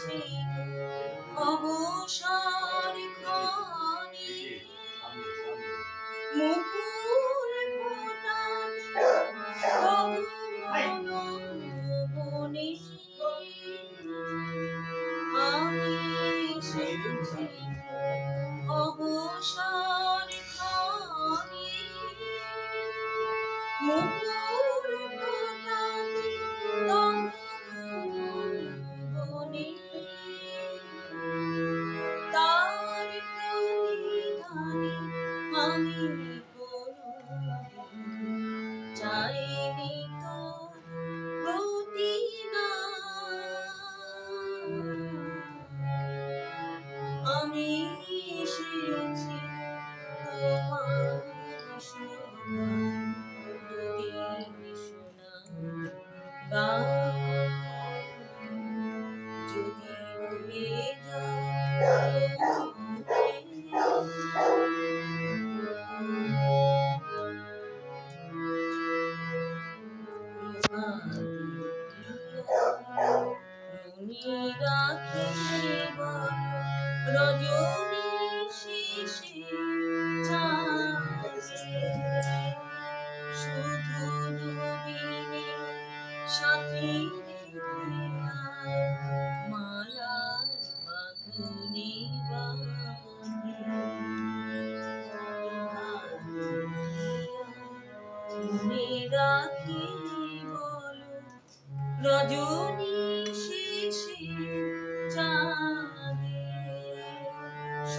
বুঝি অবসর ক্ষণে মুকুল বনে আমি সে বুঝি অবসর ক্ষণে মুকুল চাইনি। আমি এসেছি রজনী শিশি শুধু দুদিনে সাথী মালার বাঁধনি রাখি বলো রজনী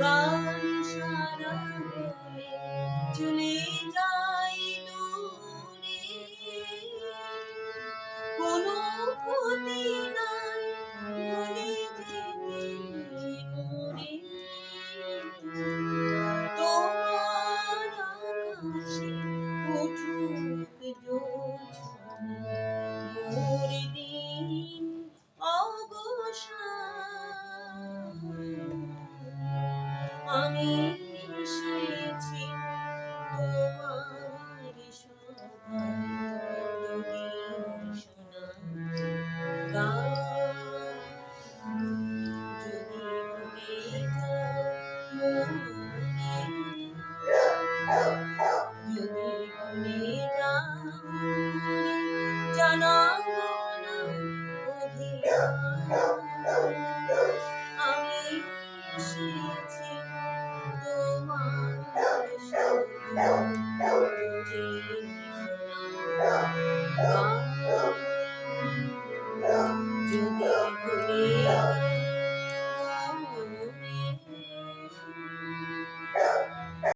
গান সারা চলে যাই এসেছি তোমার শোভায় আমি Thank you.